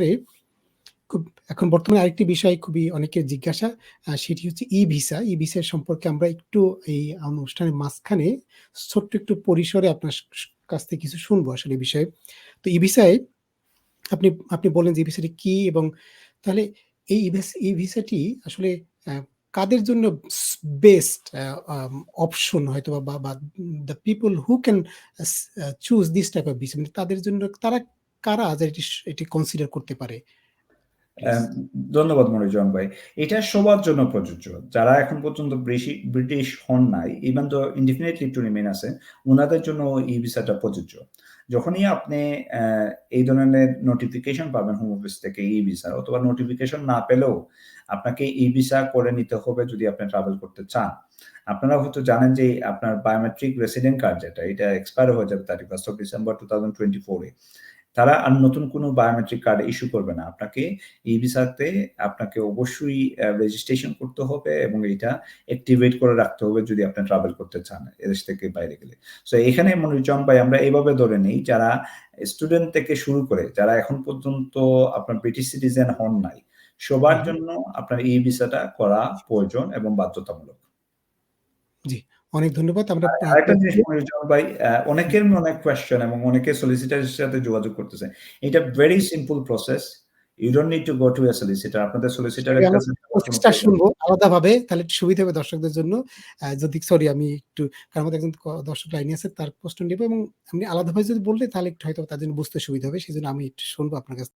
পরে খুব এখন বর্তমানে আরেকটি বিষয় খুবই অনেকের জিজ্ঞাসা সেটি হচ্ছে ই-ভিসা। ই-ভিসা সম্পর্কে আমরা একটু এই অনুষ্ঠানের মাঝখানে ছোট্ট একটু পরিসরে আপনার কাছ থেকে কিছু শুনব আসলে বিষয়ে। তো ই-ভিসায় আপনি আপনি বললেন যে ই-ভিসাটি কি এবং তাহলে এই ই-ভিসাটি আসলে আ কাদের জন্য বেস্ট অপশন হয়তোবা বা বা the people who can choose this type of visa মানে তাদের জন্য তারা কারা এটি এটি কনসিডার করতে পারে? ধন্যবাদ মনিরুজ্জামান ভাই। এটা সবার জন্য প্রযোজ্য। যারা এখন পর্যন্ত ব্রিটিশ হন নাই, even though indefinite leave to remain আছে, উনাদের জন্য এই ভিসাটা প্রযোজ্য। যখনই আপনি এই ধরনের নোটিফিকেশন পাবেন হোম অফিস থেকে ই-ভিসার অথবা নোটিফিকেশন না পেলেও আপনাকে ই-ভিসা করে নিতে হবে যদি আপনি ট্রাভেল করতে চান। আপনারা হয়তো জানেন যে আপনার বায়োমেট্রিক রেসিডেন্ট কার্ড যেটা, এটা এক্সপায়ার হয়ে যাবে 31st অফ ডিসেম্বর 2024 এ। তারা আর নতুন কোনো বায়োমেট্রিক কার্ড ইস্যু করবে না। আপনাকে ই-ভিসাতে আপনাকে অবশ্যই রেজিস্ট্রেশন করতে হবে এবং এটা অ্যাক্টিভেট করে রাখতে হবে যদি আপনি ট্রাভেল করতে চান এদেশ থেকে বাইরে গেলে। সো এখানে মনিরুজ্জামান ভাই আমরা এইভাবে ধরে নেই যারা স্টুডেন্ট থেকে শুরু করে যারা এখন পর্যন্ত আপনার ব্রিটিশ সিটিজেন হন নাই, সবার। জন্য আপনার ই-ভিসাটা করা প্রয়োজন এবং বাধ্যতামূলক। জি, অনেক ধন্যবাদ। আমরা আরেকটা জিনিস ভাই, অনেকের মনে কোয়েশ্চেন এবং অনেকে সলিসিটর এর সাথে যোগাযোগ করতেছে। এটা very simple process. You don't need to go to a solicitor আপনাদের সলিসিটর এর কাছে প্রসেসটা শুনব। আলাদাভাবে তাহলে একটু সুবিধা হবে দর্শকদের জন্য। যদি সরি আমি একটু কারণ আমাদের একজন দর্শক লাইনে আছে তার প্রশ্ন নেব এবং এমনি আলাদাভাবে যদি বললে তাহলে একটু হয়তো তার জন্য বুঝতে সুবিধা হবে। সেজন্য আমি একটু শুনব আপনার কাছ